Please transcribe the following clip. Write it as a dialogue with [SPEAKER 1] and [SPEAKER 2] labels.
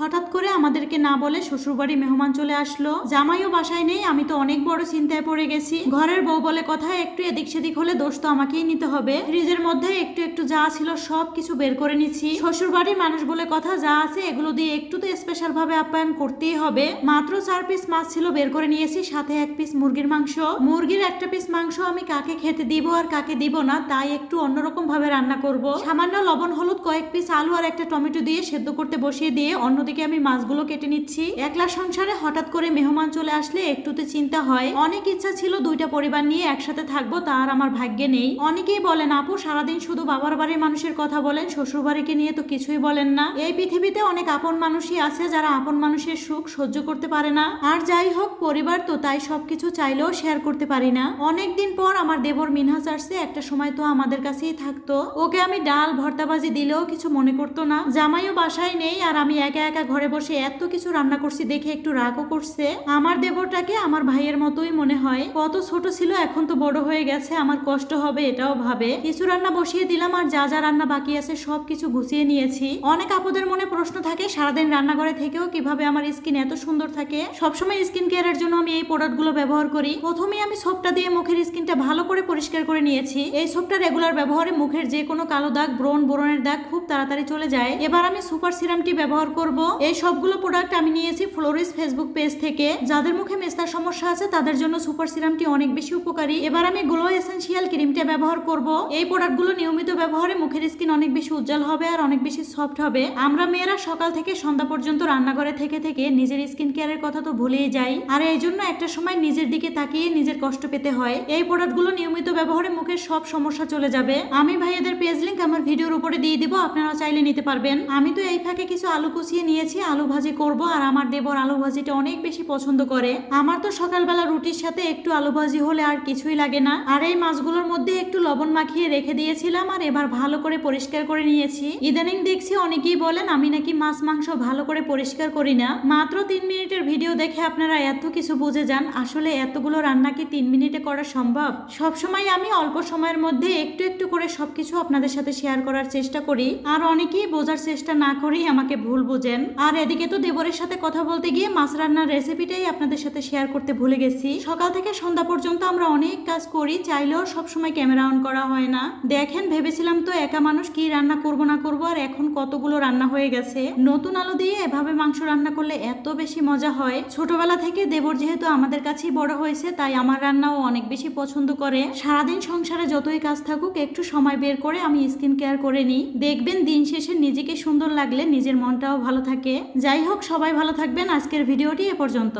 [SPEAKER 1] হঠাৎ করে আমাদেরকে না বলে শ্বশুরবাড়ি মেহমান চলে আসলো। জামাইও বাসায় নেই, আমি তো অনেক বড় চিন্তায় পড়ে গেছি। ঘরের বউ বলে কথা, একটু এদিক সেদিক হলে দোষ তো আমাকেই নিতে হবে। ফ্রিজের মধ্যে একটু একটু যা ছিল সব কিছু বের করে নিচ্ছি শ্বশুরবাড়ির মানুষ বলে কথা, যা আছে এগুলো দিয়ে একটু তো স্পেশাল ভাবে আপ্যায়ন করতেই হবে। মাত্র চার পিস মাছ ছিল বের করে নিয়েছি, সাথে এক পিস মুরগির মাংস। মুরগির একটা পিস মাংস আমি কাকে খেতে দিব আর কাকে দিব না, তাই একটু অন্যরকম ভাবে রান্না করব। সামান্য লবণ, হলুদ, কয়েক পিস আলু আর একটা টমেটো দিয়ে সেদ্ধ করতে বসিয়ে দিয়ে অন্যদিকে আমি মাছগুলো কেটে নিচ্ছি। একলা সংসারে হঠাৎ করে মেহমান চলে আসলে একটুতে চিন্তা হয়। অনেক ইচ্ছা ছিল দুইটা পরিবার নিয়ে একসাথে থাকব, তার আমার ভাগ্যে নেই। অনেকেই বলেন, আপু, সারাদিন শুধু বাবার বাড়ির মানুষের কথা বলেন শ্বশুর বাড়িকে নিয়ে তো কিছুই বলেন না। এই পৃথিবীতে অনেক আপন মানুষই আছে যারা আপন মানুষের সুখ সহ্য করতে পারে না। আর যাই হোক, পরিবার তো তাই সবকিছু চাইলেও শেয়ার করতে পারি না। অনেক দিন পর আমার দেবর মিনহাজ আসছে, একটা সময় তো আমাদের কাছেই থাকতো। ওকে আমি ডাল, ভর্তাবাজি দিলেও কিছু মনে করতো না। জামাইও বাসায় নেই আর আমি একা একা ঘরে বসে এত কিছু রান্না করছি দেখে একটু রাগও করছে। আমার দেবরটাকে আমার ভাইয়ের মতোই মনে হয়। কত ছোট ছিল, এখন তো বড় হয়ে গেছে, আমার কষ্ট হবে এটাও ভাবে। কিছু রান্না বসিয়ে দিলাম আর যা যা রান্না বাকি আছে সব কিছু গুছিয়ে নিয়েছি। অনেক আপদের মনে প্রশ্ন থাকে, সারাদিন রান্নাঘরে থেকেও কীভাবে আমার স্কিন এত সুন্দর থাকে? সবসময় স্কিন কেয়ারের জন্য আমি এই প্রোডাক্টগুলো ব্যবহার করি। প্রথমে আমি সোপটা দিয়ে মুখের স্কিনটা ভালো করে পরিষ্কার করে নিয়েছি। এই সোপটা রেগুলার ব্যবহারে মুখের যে কোনো কালো দাগ, ব্রণ, বোরনের দাগ খুব তাড়াতাড়ি চলে যায়। এবার আমি সুপার সিরামটি ব্যবহার করব। এই সবগুলো প্রোডাক্ট আমি নিয়েছি ফ্লোরিস ফেসবুক পেজ থেকে। যাদের মুখে মেস্তার সমস্যা আছে, তাদের জন্য সুপার সিরামটি অনেক বেশি উপকারী। এবার আমি গ্লো এসেন্সিয়াল ক্রিমটা ব্যবহার করব। এই প্রোডাক্টগুলো নিয়মিত ব্যবহারে মুখের স্কিন অনেক বেশি উজ্জ্বল হবে আর অনেক বেশি সফট হবে। আমরা মেয়েরা সকাল থেকে সন্ধ্যা পর্যন্ত রান্নাঘরে থেকে থেকে নিজের স্কিন কেয়ারের কথা তো ভুলেই যাই। আর এই জন্য একটা সময় নিজের দিকে তাকিয়ে নিজের কষ্ট পেতে হয়। এই প্রোডাক্টগুলো নিয়মিত ব্যবহারে মুখের সব সমস্যা চলে যাবে। আমি ভাইয়াদের পেজ লিঙ্ক আমার ভিডিওর উপরে দিয়ে দিব আপনারা চাইলে নিতে পারবেন। আমি তো এই ফাঁকে কিছু আলু কুচিয়ে নিয়েছি আলু ভাজি করব আর আমার দেবর আলু ভাজিটা অনেক বেশি পছন্দ করে। আমার তো সকালবেলা রুটির সাথে একটু আলু ভাজি হলে আর কিছুই লাগে না। আর এই মাছগুলোর মধ্যে একটু লবণ মাখিয়ে রেখে দিয়েছিলাম আর এবার ভালো করে পরিষ্কার করে নিয়েছি। ইদানিং দেখছি অনেকেই বলেন, আমি নাকি মাছ, মাংস ভালো করে পরিষ্কার করি না। মাত্র তিন মিনিটের ভিডিও দেখে আপনারা এত কিছু বুঝে যান, আসলে এতগুলো রান্না কি তিন মিনিটে করা সম্ভব? সবসময় আমি অল্প সময়ের মধ্যে একটু একটু করে সবকিছু আপনাদের সাথে শেয়ার করার চেষ্টা করি। আর অনেকেই বোঝার চেষ্টা না করেই আমাকে ভুল বুঝেন। আর এদিকে তো দেবরের সাথে কথা বলতে গিয়ে মাছ রান্নার রেসিপিটাই আপনাদের সাথে শেয়ার করতে ভুলে গেছি। সকাল থেকে সন্ধ্যা পর্যন্ত আমরা অনেক কাজ করি, চাইলেও সবসময় ক্যামেরা অন করা হয় না। দেখেন, ভেবেছিলাম তো একা মানুষ কি রান্না করব না করব, আর এখন কতগুলো রান্না হয়ে গেছে। নতুন আলু দিয়ে এভাবে মাংস রান্না করলে এত বেশি মজা হয়। ছোটবেলা থেকে দেবর যেহেতু আমাদের কাছেই বড় হয়েছে, তাই আমার রান্নাও অনেক বেশি পছন্দ করে। সারাদিন সংসারে যতই কাজ থাকুক, একটু সময় বের করে আমি স্কিন কেয়ার করে নিই। দেখবেন, দিন শেষে নিজেকে সুন্দর লাগলে নিজের মনটাও ভালো থাকে যাই হোক সবাই ভালো থাকবেন। আজকের ভিডিওটি এ পর্যন্ত।